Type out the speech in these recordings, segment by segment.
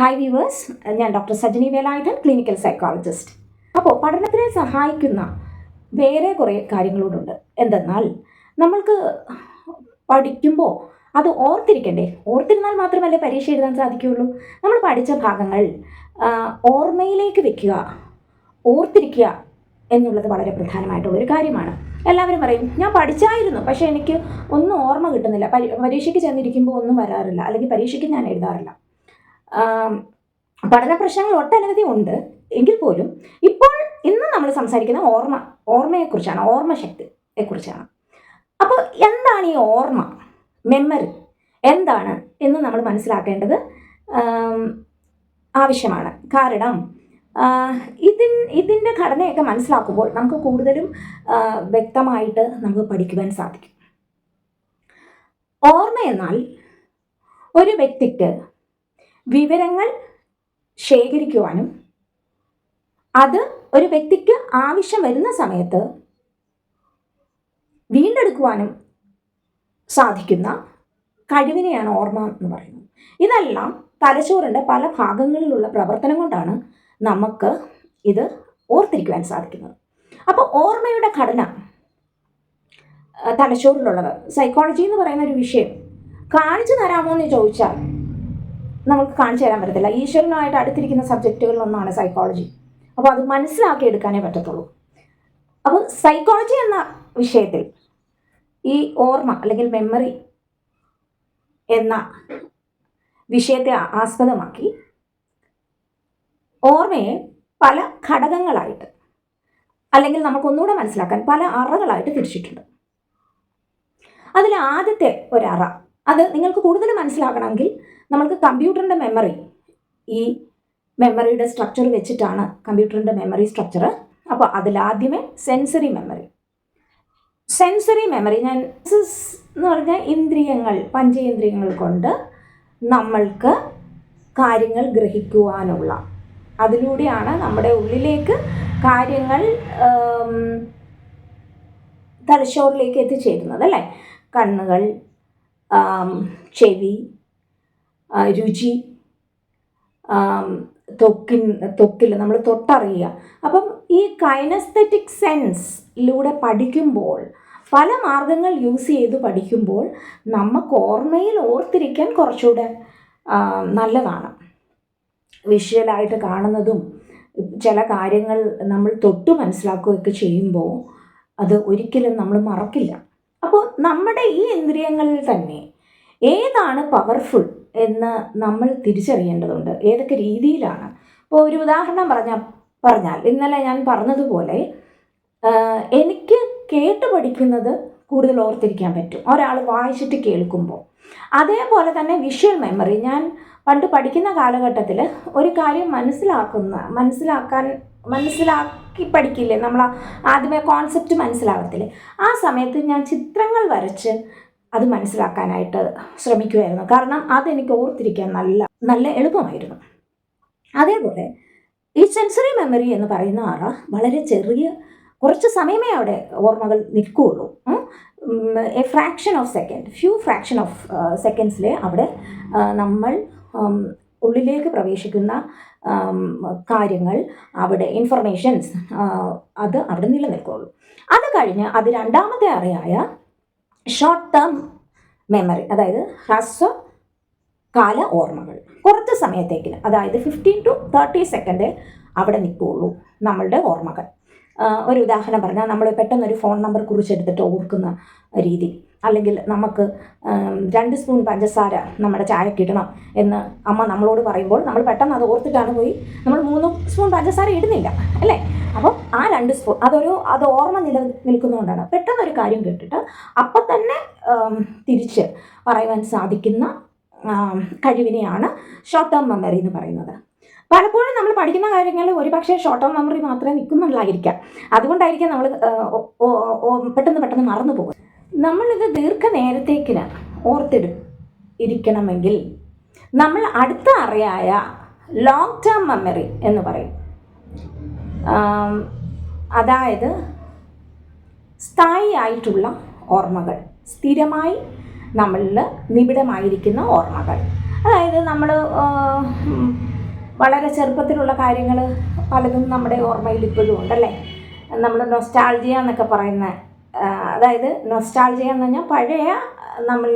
Hi viewers ഞാൻ doctor Sajani Velayudhan clinical psychologist അപ്പോൾ പഠനത്തിനെ സഹായിക്കുന്ന വേറെ കുറേ കാര്യങ്ങളോടുണ്ട് എന്തെന്നാൽ നമ്മൾക്ക് പഠിക്കുമ്പോൾ അത് ഓർത്തിരിക്കണ്ടേ? ഓർത്തിരുന്നാൽ മാത്രമല്ലേ പരീക്ഷ എഴുതാൻ സാധിക്കുകയുള്ളൂ. നമ്മൾ പഠിച്ച ഭാഗങ്ങൾ ഓർമ്മയിലേക്ക് വെക്കുക ഓർത്തിരിക്കുക എന്നുള്ളത് വളരെ പ്രധാനമായിട്ടുള്ള ഒരു കാര്യമാണ്. എല്ലാവരും പറയും ഞാൻ പഠിച്ചായിരുന്നു പക്ഷേ എനിക്ക് ഒന്നും ഓർമ്മ കിട്ടുന്നില്ല. പരി- പരീക്ഷയ്ക്ക് ചെന്നിരിക്കുമ്പോൾ ഒന്നും വരാറില്ല. അല്ലെങ്കിൽ പരീക്ഷയ്ക്ക് ഞാൻ എഴുതാറില്ല. പഠന പ്രശ്നങ്ങൾ ഒട്ടനവധി ഉണ്ട്. എങ്കിൽ പോലും ഇപ്പോൾ ഇന്ന് നമ്മൾ സംസാരിക്കുന്ന ഓർമ്മ ഓർമ്മയെക്കുറിച്ചാണ് ഓർമ്മശക്തിയെക്കുറിച്ചാണ്. അപ്പോൾ എന്താണ് ഈ ഓർമ്മ മെമ്മറി എന്താണ് എന്ന് നമ്മൾ മനസ്സിലാക്കേണ്ടത് ആവശ്യമാണ്. കാരണം ഇതിൻ ഇതിന്റെ ഘടനയൊക്കെ മനസ്സിലാക്കുമ്പോൾ നമുക്ക് കൂടുതലും വ്യക്തമായിട്ട് നമുക്ക് പഠിക്കുവാൻ സാധിക്കും. ഓർമ്മ എന്നാൽ ഒരു വ്യക്തിക്ക് വിവരങ്ങൾ ശേഖരിക്കുവാനും അത് ഒരു വ്യക്തിക്ക് ആവശ്യം വരുന്ന സമയത്ത് വീണ്ടെടുക്കുവാനും സാധിക്കുന്ന കഴിവിനെയാണ് ഓർമ്മ എന്ന് പറയുന്നത്. ഇതെല്ലാം തലച്ചോറിന്റെ പല ഭാഗങ്ങളിലുള്ള പ്രവർത്തനം കൊണ്ടാണ് നമുക്ക് ഇത് ഓർത്തിരിക്കുവാൻ സാധിക്കുന്നത്. അപ്പോൾ ഓർമ്മയുടെ ഘടന തലച്ചോറിലുള്ളത് സൈക്കോളജി എന്ന് പറയുന്ന ഒരു വിഷയം കാണിച്ചു തരാമോ എന്ന് ചോദിച്ചാൽ നമുക്ക് കാണിച്ചു തരാൻ പറ്റത്തില്ല. ഈശ്വരനുമായിട്ട് അടുത്തിരിക്കുന്ന സബ്ജക്റ്റുകളിലൊന്നാണ് സൈക്കോളജി അപ്പോൾ അത് മനസ്സിലാക്കി എടുക്കാനേ പറ്റത്തുള്ളൂ. അപ്പോൾ സൈക്കോളജി എന്ന വിഷയത്തിൽ ഈ ഓർമ്മ അല്ലെങ്കിൽ മെമ്മറി എന്ന വിഷയത്തെ ആസ്പദമാക്കി ഓർമ്മയെ പല ഘടകങ്ങളായിട്ട് അല്ലെങ്കിൽ നമുക്കൊന്നുകൂടെ മനസ്സിലാക്കാൻ പല അറകളായിട്ട് തിരിച്ചിട്ടുണ്ട്. അതിൽ ആദ്യത്തെ ഒരറ. അത് നിങ്ങൾക്ക് കൂടുതൽ മനസ്സിലാക്കണമെങ്കിൽ നമ്മൾക്ക് കമ്പ്യൂട്ടറിന്റെ മെമ്മറി ഈ മെമ്മറിയുടെ സ്ട്രക്ചർ വെച്ചിട്ടാണ് കമ്പ്യൂട്ടറിന്റെ മെമ്മറി സ്ട്രക്ചർ അപ്പോൾ അതിലാദ്യമേ സെൻസറി മെമ്മറി സെൻസറി മെമ്മറി ഞാൻ എന്ന് പറഞ്ഞാൽ ഇന്ദ്രിയങ്ങൾ പഞ്ചേന്ദ്രിയങ്ങൾ കൊണ്ട് നമ്മൾക്ക് കാര്യങ്ങൾ ഗ്രഹിക്കുവാനുള്ള. അതിലൂടെയാണ് നമ്മുടെ ഉള്ളിലേക്ക് കാര്യങ്ങൾ തലശ്ശോറിലേക്ക് എത്തിച്ചേരുന്നത് അല്ലേ? കണ്ണുകൾ ചെവി രുചി തൊക്കിൻ തൊക്കിൽ നമ്മൾ തൊട്ടറിയുക. അപ്പം ഈ കൈനസ്തറ്റിക് സെൻസിലൂടെ പഠിക്കുമ്പോൾ പല മാർഗങ്ങൾ യൂസ് ചെയ്ത് പഠിക്കുമ്പോൾ നമുക്ക് ഓർമ്മയിൽ ഓർത്തിരിക്കാൻ കുറച്ചുകൂടെ നല്ലതാണ്. വിഷ്വലായിട്ട് കാണുന്നതും ചില കാര്യങ്ങൾ നമ്മൾ തൊട്ട് മനസ്സിലാക്കുകയൊക്കെ ചെയ്യുമ്പോൾ അത് ഒരിക്കലും നമ്മൾ മറക്കില്ല. അപ്പോൾ നമ്മുടെ ഈ ഇന്ദ്രിയങ്ങളിൽ തന്നെ ഏതാണ് പവർഫുൾ എന്ന് നമ്മൾ തിരിച്ചറിയേണ്ടതുണ്ട്. ഏതൊക്കെ രീതിയിലാണ്? ഇപ്പോൾ ഒരു ഉദാഹരണം പറഞ്ഞ പറഞ്ഞാൽ ഇന്നലെ ഞാൻ പറഞ്ഞതുപോലെ എനിക്ക് കേട്ട് പഠിക്കുന്നത് കൂടുതൽ ഓർത്തിരിക്കാൻ പറ്റും. ഒരാൾ വായിച്ചിട്ട് കേൾക്കുമ്പോൾ. അതേപോലെ തന്നെ വിഷ്വൽ മെമ്മറി ഞാൻ പണ്ട് പഠിക്കുന്ന കാലഘട്ടത്തിൽ ഒരു കാര്യം മനസ്സിലാക്കുന്ന മനസ്സിലാക്കാൻ മനസ്സിലാക്കി പഠിക്കില്ലേ? നമ്മൾ ആദ്യമേ കോൺസെപ്റ്റ് മനസ്സിലാകത്തില്ലേ ആ സമയത്ത് ഞാൻ ചിത്രങ്ങൾ വരച്ച് അത് മനസ്സിലാക്കാനായിട്ട് ശ്രമിക്കുമായിരുന്നു കാരണം അതെനിക്ക് ഓർത്തിരിക്കാൻ നല്ല നല്ല എളുപ്പമായിരുന്നു. അതേപോലെ ഈ സെൻസറി മെമ്മറി എന്ന് പറയുന്ന അറ വളരെ ചെറിയ കുറച്ച് സമയമേ അവിടെ ഓർമ്മകൾ നിൽക്കുകയുള്ളൂ. A fraction of second few fraction of സെക്കൻഡ്സിലെ അവിടെ നമ്മൾ ഉള്ളിലേക്ക് പ്രവേശിക്കുന്ന കാര്യങ്ങൾ അവിടെ ഇൻഫർമേഷൻസ് അത് അവിടെ നിലനിൽക്കുകയുള്ളൂ. അത് കഴിഞ്ഞ് അത് രണ്ടാമത്തെ അറിയായ ഷോർട്ട് ടേം മെമ്മറി അതായത് ഹ്രസ്വ കാല ഓർമ്മകൾ. കുറച്ച് സമയത്തേക്കിന് അതായത് ഫിഫ്റ്റീൻ ടു തേർട്ടി സെക്കൻഡ് അവിടെ നിൽക്കുകയുള്ളൂ നമ്മളുടെ ഓർമ്മകൾ. ഒരു ഉദാഹരണം പറഞ്ഞാൽ നമ്മൾ പെട്ടെന്നൊരു ഫോൺ നമ്പർ കുറിച്ചെടുത്തിട്ട് ഓർക്കുന്ന രീതി. അല്ലെങ്കിൽ നമുക്ക് രണ്ട് സ്പൂൺ പഞ്ചസാര നമ്മുടെ ചായക്ക് ഇടണം എന്ന് അമ്മ നമ്മളോട് പറയുമ്പോൾ നമ്മൾ പെട്ടെന്ന് അത് ഓർത്തിട്ടാണ് പോയി നമ്മൾ മൂന്ന് സ്പൂൺ പഞ്ചസാര ഇടുന്നില്ല അല്ലേ? അപ്പോൾ ആ രണ്ട് സ്പൂൺ അതൊരു അത് ഓർമ്മ നില നിൽക്കുന്നതുകൊണ്ടാണ്. പെട്ടെന്നൊരു കാര്യം കേട്ടിട്ട് അപ്പം തന്നെ തിരിച്ച് പറയുവാൻ സാധിക്കുന്ന കഴിവിനെയാണ് ഷോർട്ട് ടേം മെമ്മറി എന്ന് പറയുന്നത്. പലപ്പോഴും നമ്മൾ പഠിക്കുന്ന കാര്യങ്ങൾ ഒരുപക്ഷെ ഷോർട്ട് ടേം മെമ്മറി മാത്രമേ നിൽക്കുന്നുള്ളായിരിക്കാം. അതുകൊണ്ടായിരിക്കാം നമ്മൾ പെട്ടെന്ന് പെട്ടെന്ന് മറന്നു പോകും നമ്മളിത് ദീർഘനേരത്തേക്കിന് ഓർത്തിടും ഇരിക്കണമെങ്കിൽ. നമ്മൾ അടുത്ത അറിയായ ലോങ് ടേം മെമ്മറി എന്ന് പറയും. അതായത് സ്ഥായിയായിട്ടുള്ള ഓർമ്മകൾ. സ്ഥിരമായി നമ്മളിൽ നിബിഡമായിരിക്കുന്ന ഓർമ്മകൾ. അതായത് നമ്മൾ വളരെ ചെറുപ്പത്തിലുള്ള കാര്യങ്ങൾ പലതും നമ്മുടെ ഓർമ്മയിൽ ഇപ്പോഴും ഉണ്ടല്ലേ? നമ്മൾ നൊസ്റ്റാൾജിയ എന്നൊക്കെ പറയുന്ന അതായത് നൊസ്റ്റാൾജിയ എന്ന് പറഞ്ഞാൽ പഴയ നമ്മൾ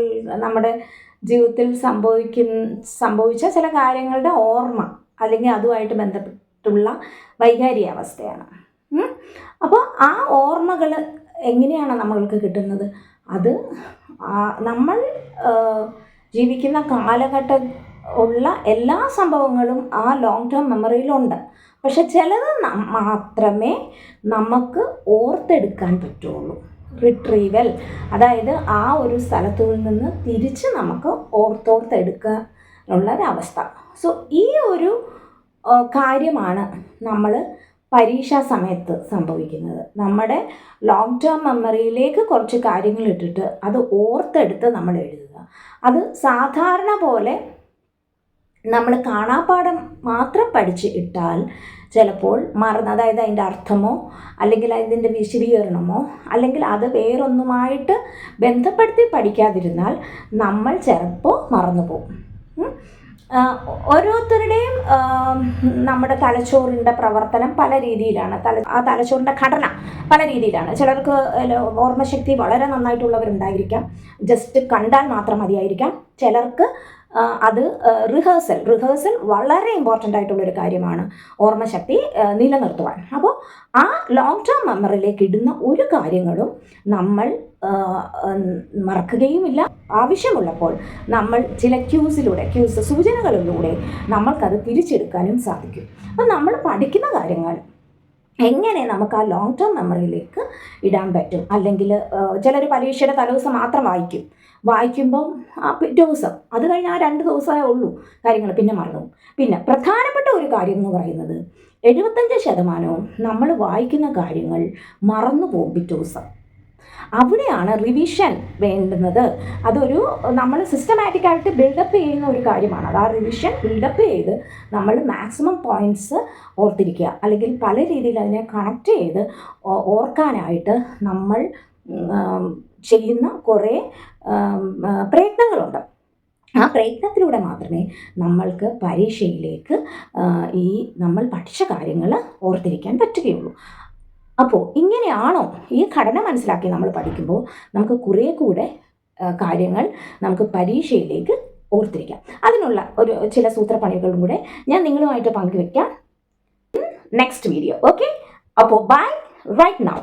നമ്മുടെ ജീവിതത്തിൽ സംഭവിക്കുന്ന സംഭവിച്ച ചില കാര്യങ്ങളുടെ ഓർമ്മ അല്ലെങ്കിൽ അതുമായിട്ട് ബന്ധപ്പെട്ടുള്ള വൈകാരികാവസ്ഥയാണ്. അപ്പോൾ ആ ഓർമ്മകൾ എങ്ങനെയാണ് നമ്മൾക്ക് കിട്ടുന്നത്? അത് നമ്മൾ ജീവിക്കുന്ന കാലഘട്ടം ഉള്ള എല്ലാ സംഭവങ്ങളും ആ ലോങ് ടേം മെമ്മറിയിലുണ്ട് പക്ഷെ ചിലത് മാത്രമേ നമുക്ക് ഓർത്തെടുക്കാൻ പറ്റുള്ളൂ. റിട്രീവൽ അതായത് ആ ഒരു സ്ഥലത്തു നിന്ന് തിരിച്ച് നമുക്ക് ഓർത്തോർത്തെടുക്കാനുള്ള ഒരവസ്ഥ സോ ഈ ഒരു കാര്യമാണ് നമ്മൾ പരീക്ഷാ സമയത്ത് സംഭവിക്കുന്നത്. നമ്മുടെ ലോങ് ടേം മെമ്മറിയിലേക്ക് കുറച്ച് കാര്യങ്ങൾ ഇട്ടിട്ട് അത് ഓർത്തെടുത്ത് നമ്മൾ എഴുതുക. അത് സാധാരണ പോലെ നമ്മൾ കാണാപ്പാഠം മാത്രം പഠിച്ച് ഇട്ടാൽ ചിലപ്പോൾ മറന്ന് അതായത് അതിന്റെ അർത്ഥമോ അല്ലെങ്കിൽ അതിന്റെ വിശദീകരണമോ അല്ലെങ്കിൽ അത് വേറൊന്നുമായിട്ട് ബന്ധപ്പെടുത്തി പഠിക്കാതിരുന്നാൽ നമ്മൾ ചിലപ്പോൾ മറന്നു പോകും. ഓരോരുത്തരുടെയും നമ്മുടെ തലച്ചോറിന്റെ പ്രവർത്തനം പല രീതിയിലാണ്. തല ആ തലച്ചോറിന്റെ ഘടന പല രീതിയിലാണ്. ചിലർക്ക് ഓർമ്മശക്തി വളരെ നന്നായിട്ടുള്ളവരുണ്ടായിരിക്കാം. ജസ്റ്റ് കണ്ടാൽ മാത്രം മതിയായിരിക്കാം. ചിലർക്ക് അത് റിഹേഴ്സൽ റിഹേഴ്സൽ വളരെ ഇമ്പോർട്ടന്റ് ആയിട്ടുള്ളൊരു കാര്യമാണ്. ഓർമ്മശക്തി നിലനിർത്തുവാൻ. അപ്പോൾ ആ ലോങ് ടേം മെമ്മറിയിലേക്ക് ഇടുന്ന ഒരു കാര്യങ്ങളും നമ്മൾ മറക്കുകയുമില്ല. ആവശ്യമുള്ളപ്പോൾ നമ്മൾ ചില ക്യൂസിലൂടെ ക്യൂസ് സൂചനകളിലൂടെ നമ്മൾക്കത് തിരിച്ചെടുക്കാനും സാധിക്കും. അപ്പം നമ്മൾ പഠിക്കുന്ന കാര്യങ്ങൾ എങ്ങനെ നമുക്ക് ആ ലോങ് ടേം മെമ്മറിയിലേക്ക് ഇടാൻ പറ്റും? അല്ലെങ്കിൽ ചിലർ പരീക്ഷയുടെ തലേദിവസം മാത്രം വായിക്കും. വായിക്കുമ്പം ആ ദിവസം അത് കഴിഞ്ഞ് ആ രണ്ട് ദിവസമേ ഉള്ളൂ കാര്യങ്ങൾ പിന്നെ മറന്നു പിന്നെ പ്രധാനപ്പെട്ട ഒരു കാര്യം എന്ന് പറയുന്നത് എഴുപത്തഞ്ച് ശതമാനവും നമ്മൾ വായിക്കുന്ന കാര്യങ്ങൾ മറന്നു പോകും പിറ്റേ ദിവസം. അവിടെയാണ് റിവിഷൻ വേണ്ടുന്നത്. അതൊരു നമ്മൾ സിസ്റ്റമാറ്റിക് ആയിട്ട് ബിൽഡപ്പ് ചെയ്യുന്ന ഒരു കാര്യമാണ്. അത് ആ റിവിഷൻ ബിൽഡപ്പ് ചെയ്ത് നമ്മൾ മാക്സിമം പോയിന്റ്സ് ഓർത്തിരിക്കുക. അല്ലെങ്കിൽ പല രീതിയിൽ അതിനെ കണക്ട് ചെയ്ത് ഓർക്കാനായിട്ട് നമ്മൾ ചെയ്യുന്ന കുറേ പ്രയത്നങ്ങളുണ്ട്. ആ പ്രയത്നത്തിലൂടെ മാത്രമേ നമ്മൾക്ക് പരീക്ഷയിലേക്ക് ഈ നമ്മൾ പഠിച്ച കാര്യങ്ങൾ ഓർത്തിരിക്കാൻ പറ്റുകയുള്ളൂ. അപ്പോൾ ഇങ്ങനെയാണോ ഈ ഘടന മനസ്സിലാക്കി നമ്മൾ പഠിക്കുമ്പോൾ നമുക്ക് കുറേ കൂടെ കാര്യങ്ങൾ നമുക്ക് പരീക്ഷയിലേക്ക് ഓർത്തിരിക്കാം. അതിനുള്ള ഒരു ചില സൂത്രപ്പണികളും കൂടെ ഞാൻ നിങ്ങളുമായിട്ട് പങ്കുവെക്കാം നെക്സ്റ്റ് വീഡിയോ ഓക്കെ അപ്പോൾ ബൈ റൈറ്റ് നൗ